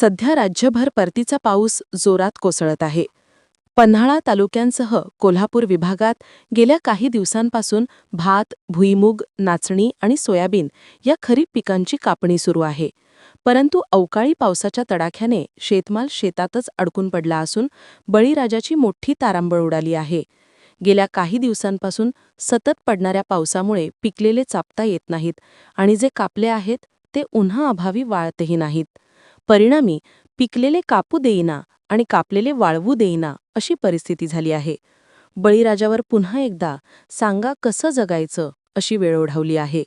सध्या राज्यभर परतीचा पाऊस जोरात कोसळत आहे. पन्हाळा तालुक्यांसह कोल्हापूर विभागात गेल्या काही दिवसांपासून भात भुईमूग नाचणी आणि सोयाबीन या खरीप पिकांची कापणी सुरू आहे. परंतु अवकाळी पावसाच्या तडाख्याने शेतमाल शेतातच अडकून पडला असून बळीराजाची मोठी तारांबळ उडाली आहे. गेल्या काही दिवसांपासून सतत पडणाऱ्या पावसामुळे पिकलेले चापता येत नाहीत आणि जे कापले आहेत ते उन्हा अभावी वाळतही नाहीत. परिणामी पिकलेले कापू देईना आणि कापलेले वाळवू देईना अशी परिस्थिती झाली आहे. बळीराजावर पुन्हा एकदा सांगा कसं जगायचं अशी वेळ ओढावली आहे.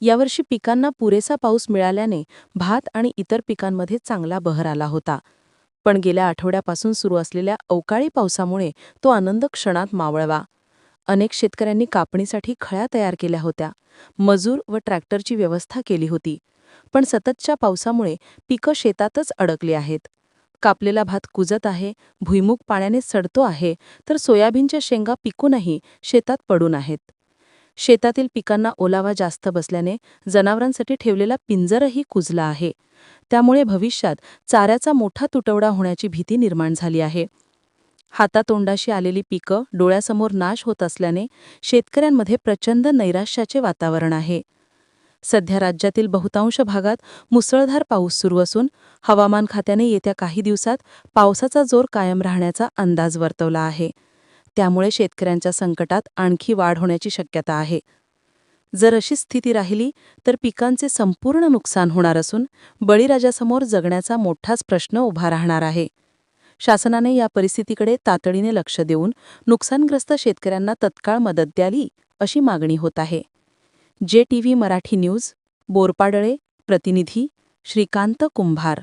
यावर्षी पिकांना पुरेसा पाऊस मिळाल्याने भात आणि इतर पिकांमध्ये चांगला बहर आला होता. पण गेल्या आठवड्यापासून सुरू असलेल्या अवकाळी पावसामुळे तो आनंद क्षणात मावळवा. अनेक शेतकऱ्यांनी कापणीसाठी खळ्या तयार केल्या होत्या. मजूर व ट्रॅक्टरची व्यवस्था केली होती. पण सततच्या पावसामुळे पिकं शेतातच अडकली आहेत. कापलेला भात कुजत आहे भुईमुख पाण्याने सडतो आहे तर सोयाबीनच्या शेंगा पिकूनही शेतात पडून आहेत. शेतातील पिकांना ओलावा जास्त बसल्याने जनावरांसाठी ठेवलेला पिंजरही कुजला आहे. त्यामुळे भविष्यात चाऱ्याचा मोठा तुटवडा होण्याची भीती निर्माण झाली आहे. हातातोंडाशी आलेली पिकं डोळ्यासमोर नाश होत असल्याने शेतकऱ्यांमध्ये प्रचंड नैराश्याचे वातावरण आहे. सध्या राज्यातील बहुतांश भागात मुसळधार पाऊस सुरू असून हवामान खात्याने येत्या काही दिवसात पावसाचा जोर कायम राहण्याचा अंदाज वर्तवला आहे. त्यामुळे शेतकऱ्यांच्या संकटात आणखी वाढ होण्याची शक्यता आहे. जर अशी स्थिती राहिली तर पिकांचे संपूर्ण नुकसान होणार असून बळीराजासमोर जगण्याचा मोठाच प्रश्न उभा राहणार आहे. शासनाने या परिस्थितीकडे तातडीने लक्ष देऊन नुकसानग्रस्त शेतकऱ्यांना तत्काळ मदत द्यावी अशी मागणी होत आहे. J T V Marathi news Borpadale प्रतिनिधी श्रीकांत कुंभार.